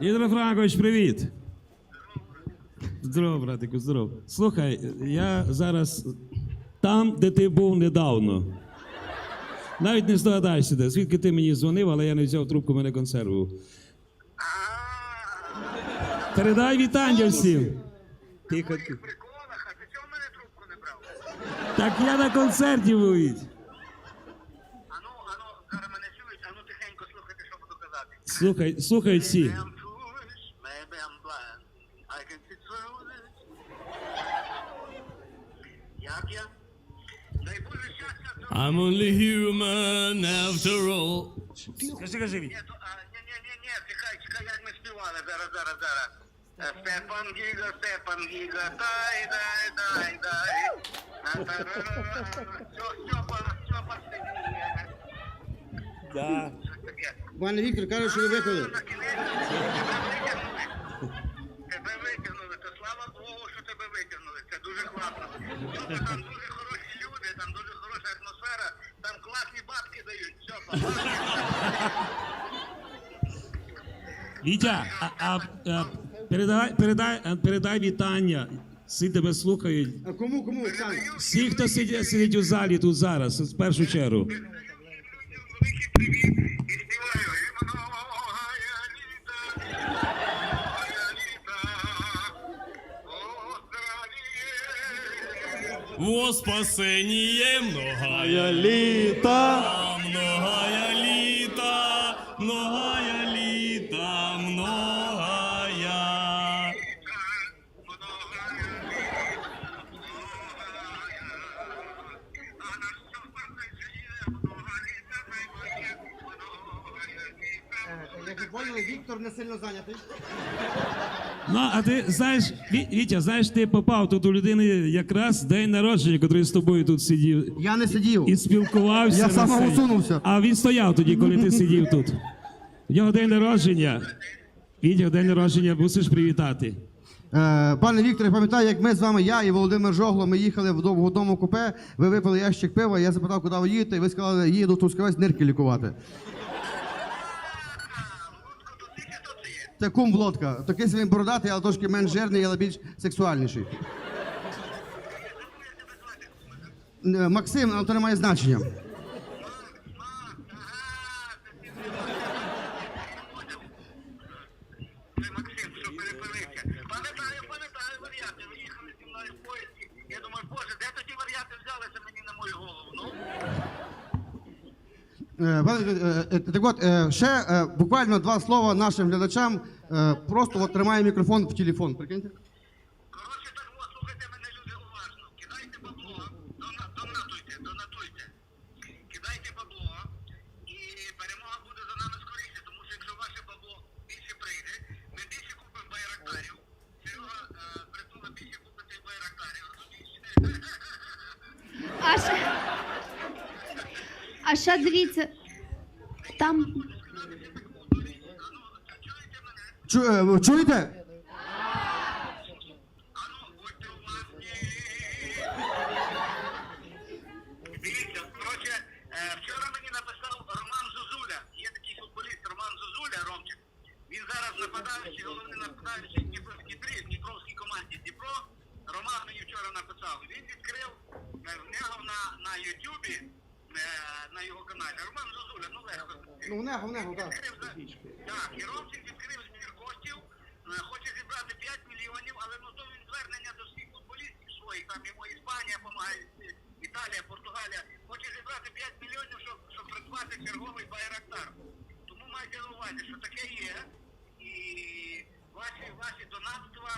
Ігор Франкович, привіт. Здорово, братику, здорово. Слухай, я зараз там, де ти був недавно. Навіть не здогадаєшся, де. звідки ти мені дзвонив, але я не взяв трубку, мене консерву. Передай вітання всім. Тихо, В приколах, а ти чого в мене трубку не брав? Так я на концерті був. Ану, ану, зараз мене чують, ану тихенько слухайте, що буду казати. Слухай, слухай всі. I'm only human after all. Кажи, кажи, Віть. Ні, то, а, ні, ні, ні, ні, чекай, чекай, як ми співали, зараз, зараз, зараз. Е, Степан Гіга, Степан Гіга, дай, дай, дай, дай. Та-та-ра-ра-ра. Що, Степа, Степа, Степа. Да. Щось таке. Пане Віктор каже, що ви випили. На кінець тебе витягнули. Тебе витягнули. То слава Богу, що тебе витягнули. Це дуже класно. Тобто там дуже хороші люди, там дуже хороша атмосфера, там класні бабки дають. Все, Вітя, а, а, а, передай, передай, передай вітання. Всі тебе слухають. А кому, кому, Оксана? Всі, хто сидять, сидить у залі тут зараз, в першу чергу. Во спасение многая літа. Многая літа, многая літа, многая. Як ви поняли, Віктор не сильно зайнятий. Ну, а ти знаєш, Ві- Вітя, знаєш, ти попав тут у людини якраз день народження, який з тобою тут сидів Я не сидів. і спілкувався. Я на сам сцені. усунувся. А він стояв тоді, коли ти сидів тут. В нього день народження. Вітя, день народження мусиш привітати. Е, пане Вікторе, пам'ятаю, як ми з вами, я і Володимир Жогло, ми їхали в дом- в одному купе, ви випили ящик пива, я запитав, куди ви їдете, і ви сказали, їду в Трускавець нирки лікувати. Це кум Володка. Такий собі бородатий, але трошки менш жирний, але більш сексуальніший. Е, Максим, але то не має значення. Максим, що перепилився. Пам'ятаю, пам'ятаю варіанти. Ви їхали зі мною в поїзді. Я думаю, боже, де тоді варіанти взялися мені на мою голову? Ну, Е, е, е, Так от, е, ще е, буквально два слова нашим глядачам. Е, Просто от тримає мікрофон в телефон. Прикиньте. коротше, так от, слухайте мене люди уважно. Кидайте бабло, дона- донатуйте, донатуйте. Кидайте бабло, і перемога буде за нами скоріше, тому що якщо ваше бабло більше прийде, ми більше купимо байрактарів. Серега е, притула більше купить цих байрактарів, розумієш? А ще, а ще дивіться, там чуєте? Дивіться, коротше, е, вчора мені написав Роман Зозуля. Є такий футболіст Роман Зозуля, Ромчик. Він зараз нападаючий, головний нападаючий в Дніпрі, в Дніпровській команді Дніпро. Роман мені вчора написав. Він відкрив е, в нього на, на Ютубі, е, на його каналі. Роман Зозуля, ну легко. Ну, в нього, в нього, так. Відкрив за- Так, і Ромчик відкрив е, хоче зібрати 5 мільйонів, але ну то він звернення до всіх футболістів своїх, там йому Іспанія допомагає, Італія, Португалія, хоче зібрати 5 мільйонів, щоб, щоб придбати черговий байрактар. Тому майте на увазі, що таке є, і ваші, ваші донатства,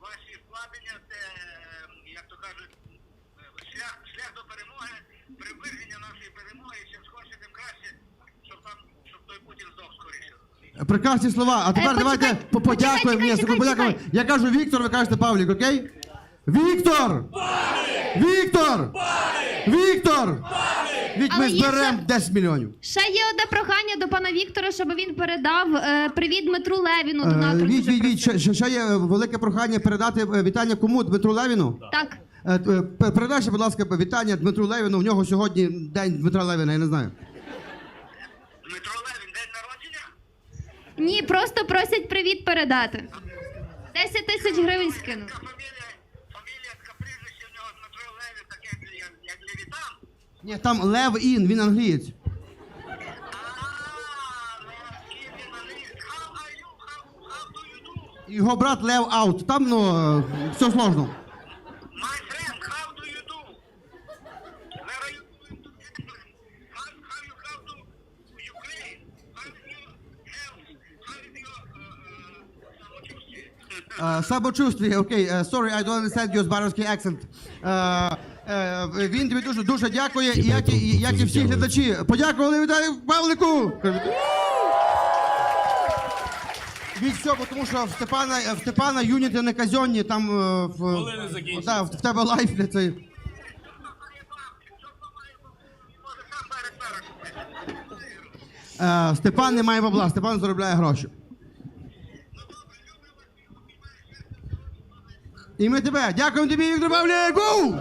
ваші вкладення, це, е, як то кажуть, е, шлях, шлях до перемоги, приближення нашої перемоги, і чим скорше, тим краще, щоб там, щоб той Путін здох скоріше. Прекрасні слова. А тепер Е, почекай, давайте по- подякуємо. почекай, Ні, чекай, подякуємо. чекай. Я кажу Віктор, ви кажете Павлік, окей? Віктор! Віктор! Віктор! Вік, Але ми є зберемо ще- 10 мільйонів. ще є одне прохання до пана Віктора, щоб він передав е, привіт Дмитру Левіну, Е, донатору. Віть, дуже Віть, Віть, просив. ще, ще є велике прохання передати е, вітання кому? Дмитру Левіну? Так. Е, е, Передайте, будь ласка, вітання Дмитру Левіну. В нього сьогодні день Дмитра Левіна, я не знаю. Дмитро? Ні, просто просять привіт передати. 10 тисяч гривень скинув. Така фамілія, прізвище в нього Дмитро Леві, таке як, як Левітан. Ні, там Лев Ін, він англієць. Його брат Лев Аут. Там, ну, е, все сложно. Самочувствие? Окей. Е, Sorry, I don't understand your баровський accent. Е, е, Він тобі дуже дуже дякує, і як, і, як і всі глядачі. Подякували Віталію Павлику! Від всього, тому що в Степана, в Степана юніти не казенні, там е, в, Коли не закінчиться? да, в, в тебе лайф для цей. Е, Степан не має бабла, Степан заробляє гроші. І ми тебе. Дякуємо тобі, Віктор Павлік! Гу!